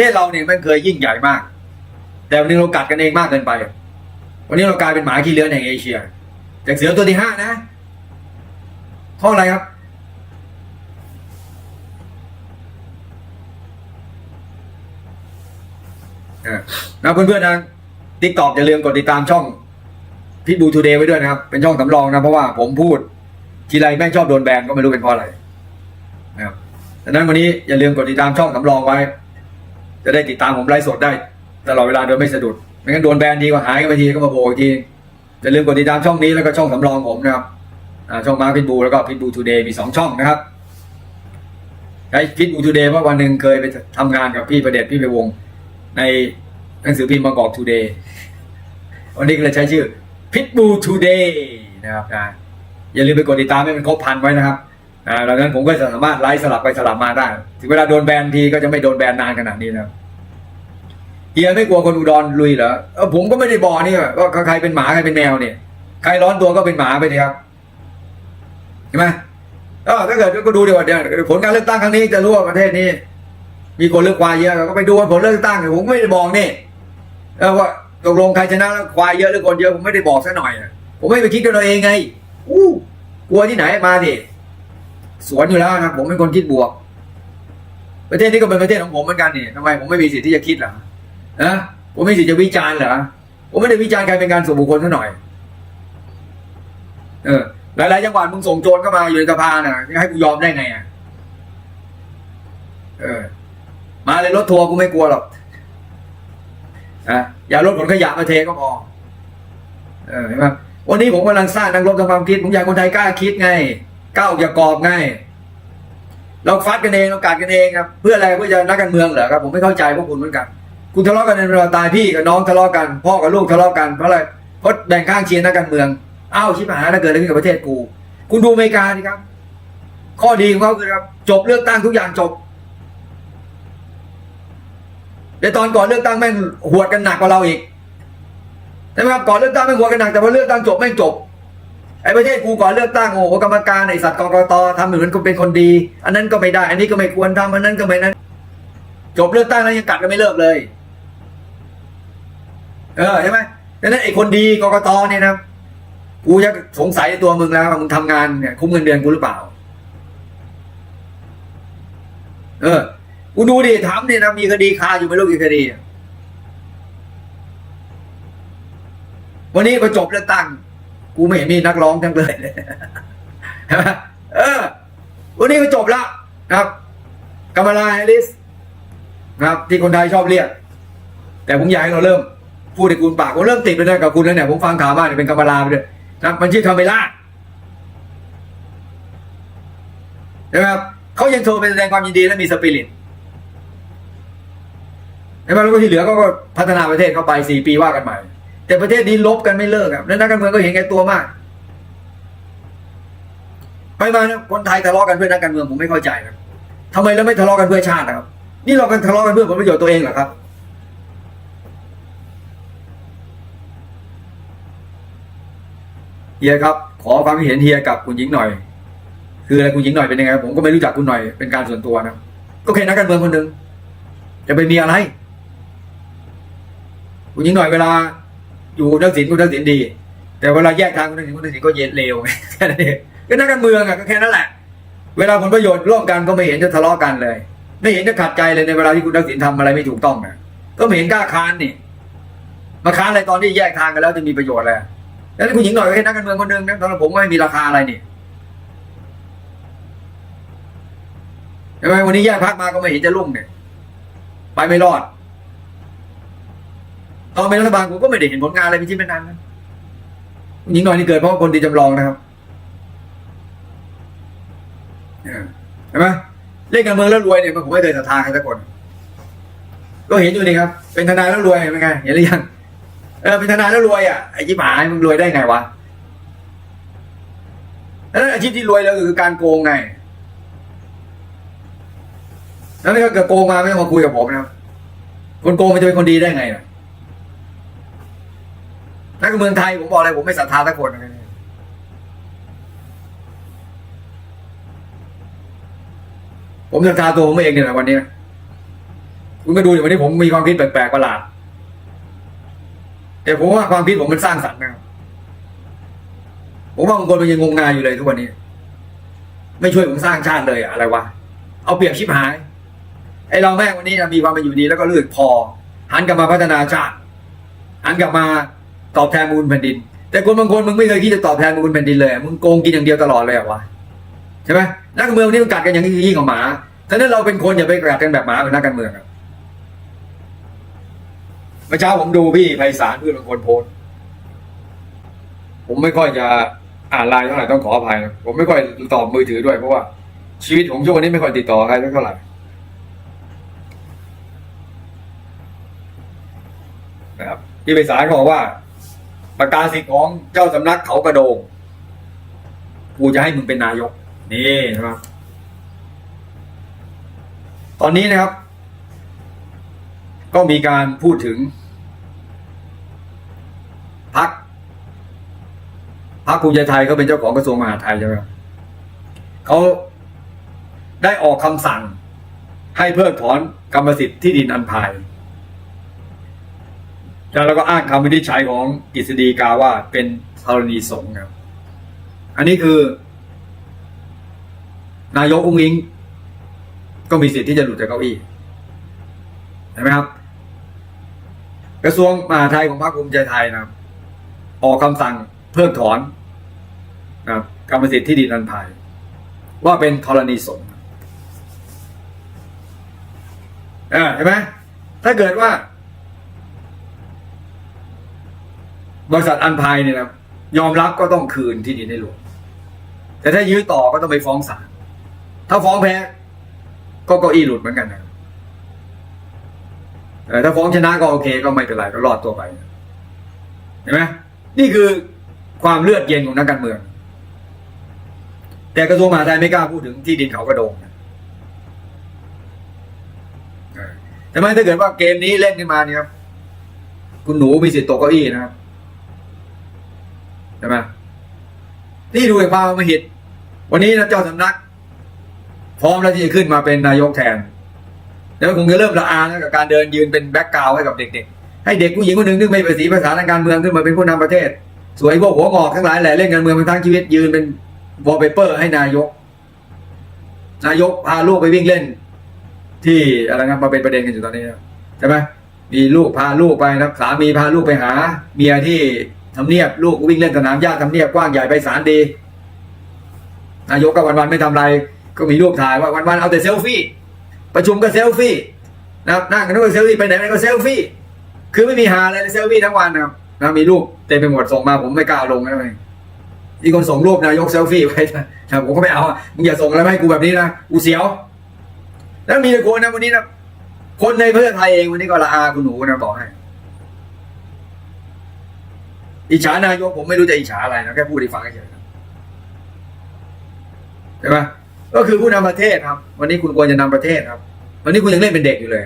เทศเราเนี่ยมันเคยยิ่งใหญ่มาก แต่วันนี้เรากัดกันเองมากเกินไป วันนี้เรากลายเป็นหมาขี้เลื้อนแห่งเอเชียจากเสือตัวที่ห้านะข้ออะไรครับเออนะเพื่อนๆนะติ๊กตอกอย่าลืมกดติดตามช่องพิบูทูเดย์ไว้ด้วยนะครับ เป็นช่องสำรองนะเพราะว่าผมพูด ทีไรแม่งชอบโดนแบนก็ไม่รู้เป็นเพราะอะไรนะครับดังนั้นวันนี้อย่าลืมกดติดตามช่องสำรองไว้ จะได้ติดตามผมไลฟ์สดได้ ตลอดเวลาโดยไม่สะดุดไม่งั้นโดนแบนดีกว่าหายกันไปทีก็มาโผล่ทีอย่าลืมกดติดตามช่องนี้แล้วก็ช่องสำรองผมนะครับอ่าช่องมาพิทบูแล้วก็พิทบูทูเดย์มีสองช่องนะครับใช้พิทบูทูเดย์เพราะวันหนึ่งเคยไปทำงานกับพี่ประเดชพี่ไปวง ในหนังสือพิมพ์บางกอกทูเดย์วันนี้ก็เลยใช้ชื่อพิทบูทูเดย์นะครับนะอย่าลืมไปกดติดตามให้มันครบพันไว้นะครับ อ่าดังนั้นผมก็จะสามารถไลฟ์สลับไปสลับมาได้ ถึงเวลาโดนแบนทีก็จะไม่โดนแบนนานขนาดนี้นะเฮียไม่กลัวคนอุดรลุยเหรอเออผมก็ไม่ได้บอกนี่ว่าใครเป็นหมาใครเป็นแมวเนี่ย ใครร้อนตัวก็เป็นหมาไปเลยครับเห็นไหมเออถ้าเกิดก็ดูดีกว่าเดี๋ยวผลการเลือกตั้งครั้งนี้จะรู้ว่าประเทศนี้ มีคนเลือกควายเยอะก็ไปดูว่าผลเลือกตั้งเนี่ยผมไม่ได้บอกนี่ว่าตกลงใครชนะแล้วควายเยอะหรือคนเยอะผมไม่ได้บอกซะหน่อยผมไม่ไปคิดกันเอาเองไงอู้กลัวที่ไหนมาดิ สวนอยู่แล้วครับ ผมเป็นคนคิดบวก ประเทศนี้ก็เป็นประเทศของผมเหมือนกันนี่ทำไมผมไม่มีสิทธิ์ที่จะคิดล่ะนะผมไม่มีสิทธิ์จะวิจารณ์เหรอผมไม่ได้วิจารณ์ใครเป็นการส่วนบุคคลซะหน่อย เออหลายๆจังหวัดมึงส่งโจรเข้ามาอยู่ในสภาน่ะให้กูยอมได้ไงอะเออ มาเลยรถทัวร์กูไม่กลัวหรอกอะอย่าลดผลขยะมาเทก็พอเออเห็นไหมวันนี้ผมกำลังสร้างนักรบทางความคิดผมอยากคนไทยกล้าคิดไง ก้าวออกจากรอบไงเราฟัดกันเองเรากัดกันเองครับเพื่ออะไรเพื่อจะนักการเมืองเหรอครับผมไม่เข้าใจพวกคุณเหมือนกัน คุณทะเลาะกันในเวลาตายพี่กับน้องทะเลาะกัน พ่อกับลูกทะเลาะกันเพราะอะไรเพราะแบ่งข้างเชียร์นักการเมืองอ้าวชิบหายแล้วเกิดอะไรขึ้นกับประเทศกู คุณดูอเมริกาดิครับ ข้อดีของเขาคือครับ จบเลือกตั้งทุกอย่างจบแต่ตอนก่อนเลือกตั้งแม่งหวดกันหนักกว่าเราอีกใช่ไหมครับก่อนเลือกตั้งแม่งหวดกันหนักแต่พอเลือกตั้งจบแม่งจบ ไอ้ประเทศกูก่อนเลือกตั้งโอ้โหกรรมการไอ้สัตว์กกตทำเหมือนคนเป็นคนดี อันนั้นก็ไม่ได้ อันนี้ก็ไม่ควรทำอันนั้นก็ไม่นั้น จบเลือกตั้งแล้วยังกัดกันไม่เลิกเลย เออใช่ไหมดังนั้นไอ้คนดีกกตเนี่ยนะกูจะสงสัยตัวมึงแล้วว่ามึงทำงานเนี่ยคุ้มเงินเดือนกูหรือเปล่า เออกูดูดิถามเนี่ยนะมีคดีคาอยู่ไม่รู้กี่คดีวันนี้พอจบเลือกตั้ง กูไม่เห็นมีนักร้องทั้งเลยใช่ไหมเออ วันนี้ก็จบละครับกามาลาแฮริสครับ ที่คนไทยชอบเรียก แต่ผมอยากให้เราเริ่ม พูดในคุณปากผมเริ่มติดไปเลยกับคุณแล้วเนี่ยผมฟังข่าวมาเนี่ยเป็นกามาลาไปเลยนะมันชื่อคาเมล่าใช่ไหมครับเขายังโทรไปแสดงความยินดีและมีสปิริตใช่ไหมแล้วก็ที่เหลือก็พัฒนาประเทศเข้าไปสี่ปีว่ากันใหม่ แต่ประเทศนี้ลบกันไม่เลิกครับแล้วนักการเมืองก็เห็นแก่ตัวมาก ไปมานะคนไทยทะเลาะกันเพื่อนักการเมืองผมไม่เข้าใจครับทำไมเราไม่ทะเลาะกันเพื่อชาตินะครับ นี่เรากันทะเลาะกันเพื่อผลประโยชน์ตัวเองเหรอครับ เฮียครับ ขอความเห็นเฮียกับคุณหญิงหน่อย คืออะไรคุณหญิงหน่อยเป็นยังไงผมก็ไม่รู้จักคุณหน่อยเป็นการส่วนตัวนะก็แค่นักการเมืองคนหนึ่งจะไปมีอะไร คุณหญิงหน่อยเวลา อยู่นักสินคุณนักสินดี แต่เวลาแยกทางคุณนักสินคุณนักสินก็เย็นเลวแค่นั้นเองก็นักการเมืองอะก็แค่นั้นแหละ เวลาผลประโยชน์ร่วมกันก็ไม่เห็นจะทะเลาะกันเลย ไม่เห็นจะขัดใจเลยในเวลาที่คุณทักษิณทำอะไรไม่ถูกต้องนะก็ไม่เห็นกล้าค้านนี่มาค้านอะไรตอนที่แยกทางกันแล้วจะมีประโยชน์อะไรแล้วคุณหญิงหน่อยก็แค่นักการเมืองคนหนึ่งนะตอนนั้นผมก็ไม่มีราคาอะไรนี่ใช่ไมวันนี้แยกพักมาก็ไม่เห็นจะรุ่งเนี่ย ไปไม่รอด ตอนเป็นรัฐบาลผมก็ไม่ได้เห็นผลงานอะไรเป็นชิ้นเป็นอันนะคุณหญิงหน่อยนี่เกิดเพราะคนดีจำลองนะครับเห็นไหมเล่นการเมืองแล้วรวยเนี่ยมันผมไม่เคยศรัทธาใครสักคน ก็เห็นอยู่นี่ครับ เป็นทนายแล้วรวยเป็นไงเห็นหรือยังเออเป็นทนายแล้วรวยอะไอ้ยิบหมายมึงรวยได้ไงวะแล้วอาชีพที่รวยแล้วคือการโกงไงแล้วนี่ก็เกิดโกงมาไม่ต้องมาคุยกับผมนะคนโกงมันจะเป็นคนดีได้ไงล่ะ นักเมืองไทยผมบอกเลยผมไม่ศรัทธาสักคนเลยผมศรัทธาตัวผมเองเนี่ยแหละวันนี้คุณก็ดูอย่างวันนี้ผมมีความคิดแปลกๆประหลาดแต่ผมว่าความคิดผมมันสร้างสรรค์นะครับผมว่าบางคนมันยังงงงายอยู่เลยทุกวันนี้ ไม่ช่วยผมสร้างชาติเลยอะอะไรวะเอาเปรียบชิบหาย ไอเราแม่งวันนี้นะมีความเป็นอยู่ดีแล้วก็เลือกพอหันกลับมาพัฒนาชาติหันกลับมา ตอบแทนมูลแผ่นดิน แต่คนบางคนมึงไม่เคยคิดจะตอบแทนมูลแผ่นดินเลยมึงโกงกินอย่างเดียวตลอดเลยเหรอวะใช่ไหมนักการเมืองวันนี้มันกัดกันอย่างนี้ยิ่งกว่าหมาฉะนั้นเราเป็นคนอย่าไปกัดกันแบบหมาเป็นนักการเมืองอะเมื่อเช้าผมดูพี่ไพศาลเพื่อนบางคนโพสผมไม่ค่อยจะอ่านไลน์เท่าไหร่ต้องขออภัยนะผมไม่ค่อยตอบมือถือด้วยเพราะว่าชีวิตผมช่วงนี้ไม่ค่อยติดต่อใครเท่าไหร่นะครับที่ไปสารเขาบอกว่า ประกาศสิทธิ์ของเจ้าสำนักเขากระโดง กูจะให้มึงเป็นนายก นี่นะครับ ตอนนี้นะครับ ก็มีการพูดถึงพักพักภูมิใจไทยเขาเป็นเจ้าของกระทรวงมหาดไทยใช่ไหมครับเขาได้ออกคำสั่งให้เพิกถอนกรรมสิทธิ์ที่ดินอันภาย แล้วก็อ้างคำวินิจฉัยของกฤษฎีกาว่าเป็นธรณีสงฆ์ครับ อันนี้คือ นายกอุ้งอิง ก็มีสิทธิ์ที่จะหลุดจากเก้าอี้เห็นไหมครับ กระทรวงมหาดไทยของพรรคภูมิใจไทยนะครับ ออกคำสั่งเพิกถอนนะครับกรรมสิทธิ์ที่ดินอันภายว่าเป็นธรณีสงฆ์เออเห็นไหมถ้าเกิดว่า บริษัทอันพายเนี่ยนะยอมรับก็ต้องคืนที่ดินให้หลวงแต่ถ้ายื้อต่อก็ต้องไปฟ้องศาลถ้าฟ้องแพ้ ก็เก้าอี้หลุดเหมือนกันนะแต่ถ้าฟ้องชนะก็โอเค ก็ไม่เป็นไรก็รอดตัวไปเห็นไหมนี่คือความเลือดเย็นของนักการเมือง แต่กระทรวงมหาดไทยไม่กล้าพูดถึงที่ดินเขากระโดงนะเออแต่ไม่ถ้าเกิดว่าเกมนี้เล่นขึ้นมาเนี่ยครับคุณหนูมีสิทธิ์ตกเก้าอี้นะครับ ใช่ไหมนี่ดูความมาหิต วันนี้นะเจ้าสำนัก พร้อมแล้วที่จะขึ้นมาเป็นนายกแทนแล้วคงจะเริ่มละอานะกับการเดินยืนเป็นแบ็กกราวให้กับเด็กๆ ให้เด็กผู้หญิงคนหนึ่งนึกไม่ภาษีภาษาทางการเมืองขึ้นมาเป็นผู้นำประเทศ สวยพวกหัวงอกทั้งหลายแหล่เล่นการเมืองมาทั้งชีวิตยืนเป็นวอลเปเปอร์ให้นายก นายกพาลูกไปวิ่งเล่น ที่อะไรนะมาเป็นประเด็นกันอยู่ตอนนี้ใช่ไหมมีลูกพาลูกไปนะสามีพาลูกไปหา เมียที่ ทำเนียบลูกวิ่งเล่นสนามหญ้าทำเนียบกว้างใหญ่ไปศาลดี นายกก็วันๆไม่ทำอะไร ก็มีรูปถ่ายว่าวันๆเอาแต่เซลฟี่ ประชุมก็เซลฟี่นะครับนั่งกันก็เซลฟี่ไปไหนก็เซลฟี่ คือไม่มีหาอะไรเซลฟี่ทั้งวันนะครับนะมีรูปเต็มไปหมดส่งมาผมไม่กล้าลงนะเลยมีคนส่งรูปนายกเซลฟี่ไปนะผมก็ไม่เอาอะมึงอย่าส่งอะไรให้กูแบบนี้นะกูเสียวแล้วมีคนนะวันนี้นะคนในเพื่อไทยเองวันนี้ก็ละอาคุณหนูนะบอกให้ อิจฉานายกผมไม่รู้จะอิจฉาอะไรนะแค่พูดให้ฟังเฉยๆใช่ไหมก็คือผู้นำประเทศครับ วันนี้คุณควรจะนำประเทศครับ วันนี้คุณยังเล่นเป็นเด็กอยู่เลย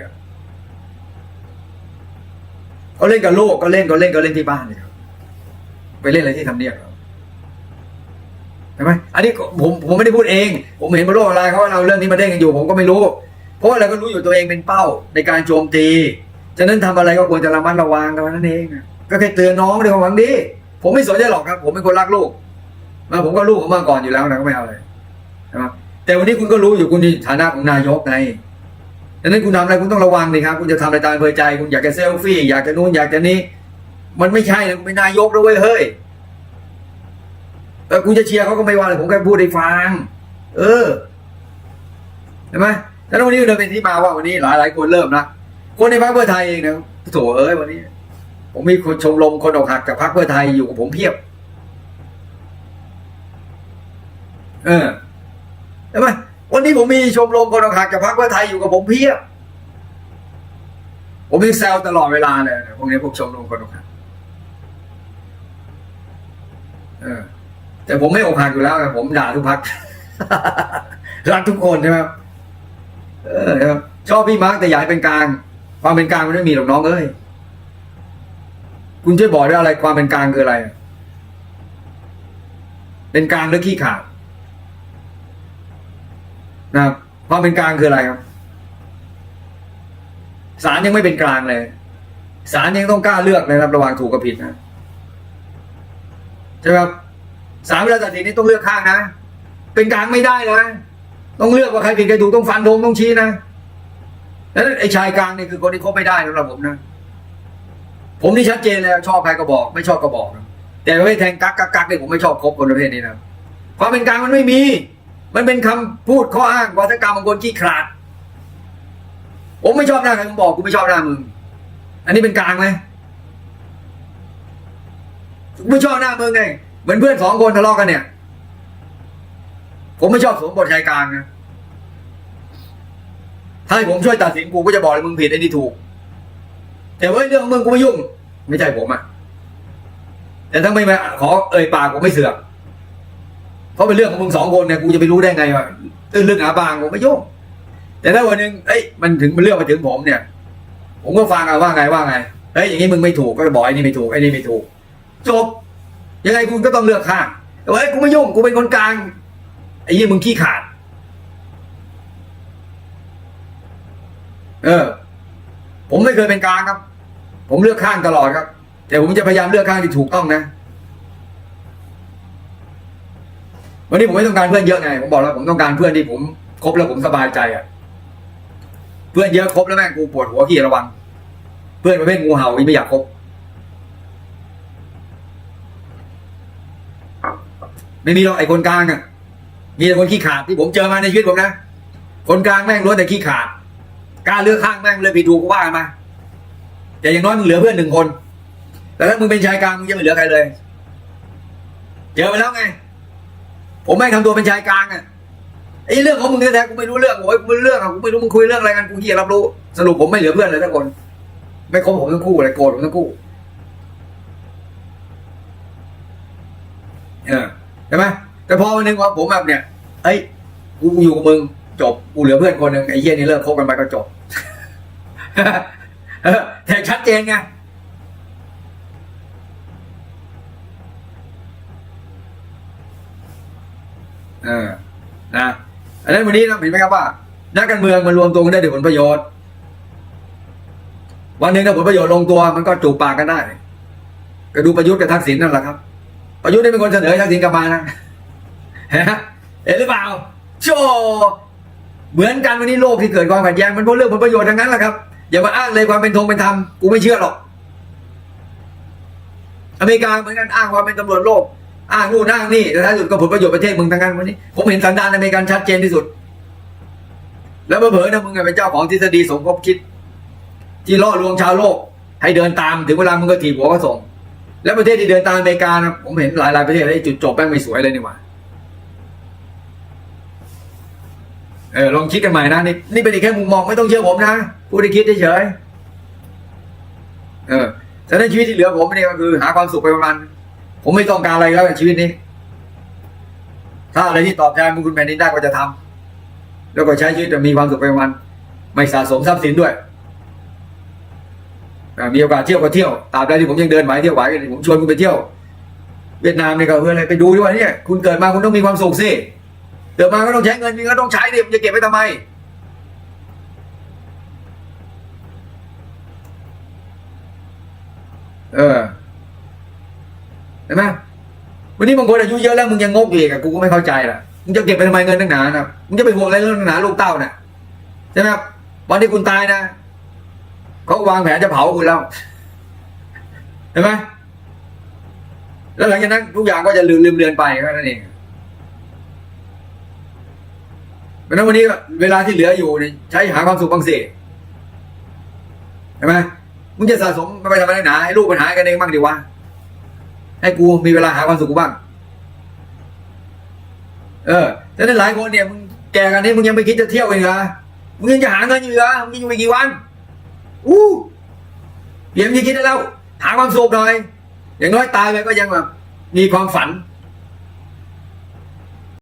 เขาเล่นกับโลกก็เล่นก็เล่นก็เล่นที่บ้านเลยครับไปเล่นอะไรที่ทำเนียบครับใช่ไหมอันนี้ผมผมไม่ได้พูดเอง ผมเห็นบนโลกออนไลน์เขาว่าเราเรื่องนี้มาเล่นกันอยู่ ผมก็ไม่รู้ เพราะเราก็รู้อยู่ตัวเองเป็นเป้าในการโจมตีฉะนั้นทำอะไรก็ควรจะระมัดระวังกันนั่นเองอะ ก็แค่เตือนน้องด้วยความหวังดี ผมไม่สนใจหรอกครับ ผมเป็นคนรักลูกมาผมก็ลูกผมมาก่อนอยู่แล้วนะก็ไม่เอาเลยนะครับแต่วันนี้คุณก็รู้อยู่คุณในฐานะของนายกไงดังนั้นคุณทำอะไรคุณต้องระวังดิครับคุณจะทำอะไรตามเภอใจ คุณอยากจะเซลฟี่อยากจะนู้นอยากจะนี้ มันไม่ใช่นะคุณเป็นนายกด้วเว้ยเฮ้ยเออคุณจะเชียร์เขาก็ไม่ว่าเลยผมแค่พูดให้ฟัง เออใช่ไหมแล้ววันนี้เลยเป็นที่มาว่าวันนี้หลายหลายคนเริ่มนะคนในพรรคเพื่อไทยเองนะโถเอ้ยวันนี้ ผมมีคนชมรมคนอกหักจากพรรคเพื่อไทยอยู่กับผมเพียบ เออใช่ไหมวันนี้ผมมีชมรมคนอกหักจากพรรคเพื่อไทยอยู่กับผมเพียบ ผมมีแซวตลอดเวลาเลยพวกนี้พวกชมรมคนอกหักเออ แต่ผมไม่อกหักอยู่แล้วผมด่าทุกพักรักทุกคนใช่ไหมครับเออชอบพี่มาร์กแต่อยากให้เป็นกลาง ความเป็นกลางมันไม่มีหรอกน้องเอ้ย คุณช่วยบอกได้อะไรความเป็นกลางคืออะไร เป็นกลางหรือขี้ขาดนะครับความเป็นกลางคืออะไรครับศาลยังไม่เป็นกลางเลยศาลยังต้องกล้าเลือกนะครับ ระหว่างถูกกับผิดนะใช่ไหมครับศาลเวลาตัดสินนี่ต้องเลือกข้างนะ เป็นกลางไม่ได้นะต้องเลือกว่าใครผิดใครถูกต้องฟันธงต้องชี้นะแล้วไอ้ชายกลางนี่คือคนที่คบไม่ได้สำหรับผมนะ ผมนี่ชัดเจนเลยชอบใครก็บอก ไม่ชอบก็บอกนะแต่ไม่แทงกักกักกักเนี่ยผมไม่ชอบคบคนประเภทนี้นะความเป็นกลางมันไม่มี มันเป็นคำพูดข้ออ้างวาทกรรมของคนขี้ขลาด ผมไม่ชอบหน้าใครผมบอกกูไม่ชอบหน้ามึง อันนี้เป็นกลางไหมไม่ชอบหน้ามึงไงเหมือนเพื่อนสองคนทะเลาะกันเนี่ย ผมไม่ชอบสวมบทชายกลางนะถ้าให้ผมช่วยตัดสินกูก็จะบอกเลยมึงผิดไอ้นี่ถูก แต่ว่าเรื่องมึงกูไม่ยุ่ง ไม่ใช่ผมอะแต่ถ้าไม่มาขอเอ่ยปากผมไม่เสือกเพราะเป็นเรื่องของมึงสองคนเนี่ยกูจะไปรู้ได้ไงวะตื้นลึกหาบางผมไม่ยุ่งแต่ถ้าวันหนึ่งเอ้ยมันถึงมันเรื่องมาถึงผมเนี่ย ผมก็ฟังเอาว่าไงว่าไงเฮ้ยอย่างนี้มึงไม่ถูกก็บอกไอ้นี่ไม่ถูกไอ้นี่ไม่ถูก จบ ยังไงคุณก็ต้องเลือกข้างแต่ว่าเฮ้กูไม่ยุ่งกูเป็นคนกลางไอ้ยี่มึงขี้ขาด เออ ผมไม่เคยเป็นกลางครับ ผมเลือกข้างตลอดครับ แต่ผมจะพยายามเลือกข้างที่ถูกต้องนะ วันนี้ผมไม่ต้องการเพื่อนเยอะไงผมบอกแล้วผมต้องการเพื่อนที่ผมคบแล้วผมสบายใจอะ เพื่อนเยอะคบแล้วแม่งกูปวดหัวขี้ระวัง เพื่อนประเภทงูเห่าไม่อยากคบไม่มีหรอกไอ้คนกลางอะ มีแต่คนขี้ขาดที่ผมเจอมาในชีวิตผมนะ คนกลางแม่งล้วนแต่ขี้ขาด การเลือกข้างแม่งเลยผิดถูกก็ว่ากันมาแต่อย่างน้อยมึงเหลือเพื่อนหนึ่งคน แต่ถ้ามึงเป็นชายกลางมึงจะไม่เหลือใครเลย เจอไปแล้วไง ผมไม่งทำตัวเป็นชายกลางอะไอ้เรื่องของมึงแท้ๆกูไม่รู้เรื่องโอ้ยกูไม่รู้เรื่องอะกูไม่รู้มึงคุยเรื่องอะไรกันกูเหี้ยรับรู้ สรุปผมไม่เหลือเพื่อนเลยทุกคน ไม่คบผมทั้งคู่เลยโกรธผมทั้งคู่เออใช่ไหมแต่พอวันหนึ่งว่าผมแบบเนี่ยเอ้ยกูอยู่กับมึง จบกูเหลือเพื่อนคนหนึ่งไอ้เหี้ยนี่เลิกคบกันไปก็จบเแต่ชัดเจนไงเออนะอันนั้นวันนี้เราเห็นไหมครับว่า นักการเมืองมันรวมตัวกันได้ด้วยผลประโยชน์ วันหนึ่งถ้าผลประโยชน์ลงตัวมันก็จูบปากกันได้ ก็ดูประยุทธ์กับทักษิณนั่นแหละครับ ประยุทธ์ได้เป็นคนเสนอทักษิณกลับมานะเห็นไหมเห็นหรือเปล่าโช เหมือนกันวันนี้โลกที่เกิดความขัดแย้งมันเพราะเรื่องผลประโยชน์ทั้งนั้นแหละครับอย่ามาอ้างเลยความเป็นธงเป็นธรรมกูไม่เชื่อหรอก อเมริกาเหมือนกันอ้างความเป็นตำรวจโลก อ้างนู่นอ้างนี่แต่ท้ายสุดก็ผลประโยชน์ประเทศมึงทั้งนั้นวันนี้ ผมเห็นสันดานอเมริกันชัดเจนที่สุด แล้วเผลอๆนะมึงเป็นเจ้าของทฤษฎีสมคบคิด ที่ล่อลวงชาวโลก ให้เดินตามถึงเวลามึงก็ถีบหัวก็ส่ง แล้วประเทศที่เดินตามอเมริกานะผมเห็นหลายๆประเทศไอ้จุดจบแม่งไม่สวยเลยนี่หว่า เออลองคิดกันใหม่นะนี่นี่เป็นอีกแค่มุมมองไม่ต้องเชื่อผมนะพูดได้คิดเฉยเออฉะนั้นชีวิตที่เหลือผมนี่ก็คือ หาความสุขไปประมาณผมไม่ต้องการอะไรแล้วกับชีวิตนี้ ถ้าอะไรที่ตอบแทนบุญคุณแผ่นดินได้ก็จะทำแล้วก็ใช้ชีวิตจะมีความสุขไปประมาณไม่สะสมทรัพย์สินด้วยมีโอกาสเที่ยวก็เที่ยวตาบใดที่ผมยังเดินไหวเที่ยวไหวกันผมชวนคุณไปเที่ยว เวียดนามนี่ก็เพื่ออะไรไปดูด้วยเนี่ยคุณเกิดมาคุณต้องมีความสุขสิ เกิดมาก็ต้องใช้เงินมีก็ต้องใช้ดิมันจะเก็บไว้ทำไม เออเห็นไหมวันนี้บางคนอายุเยอะแล้วมึงยังงกอีกอะกูก็ไม่เข้าใจล่ะมึงจะเก็บไปทำไมเงินตั้งหนานะมึงจะไปห่วงอะไรเรื่องหนาลูกเต้าน่ะใช่ไหมครับวันที่คุณตายนะเขาวางแผนจะเผาคุณแล้วเห็นไหมแล้วหลังจากนั้นทุกอย่างก็จะลืมลืมเลือนไปแค่นั้นเอง เพราะฉะนั้นวันนี้เวลาที่เหลืออยู่เนี่ยใช้หาความสุขบางสิเห็นไหมมึงจะสะสมไปทำไมนักหนาให้ลูกปัญหากันเองบ้างดีวะให้กูมีเวลาหาความสุขกูบ้าง เออแต่นั้นหลายคนเนี่ยมึงแก่กันนี่มึงยังไม่คิดจะเที่ยวอีกเหรอมึงยังจะหาเงินอยู่เหรอมึงอยู่ไปกี่วันอู้เดี๋ยวมึงคิดได้แล้วหาความสุขหน่อย อย่างน้อยตายไปก็ยังแบบมีความฝัน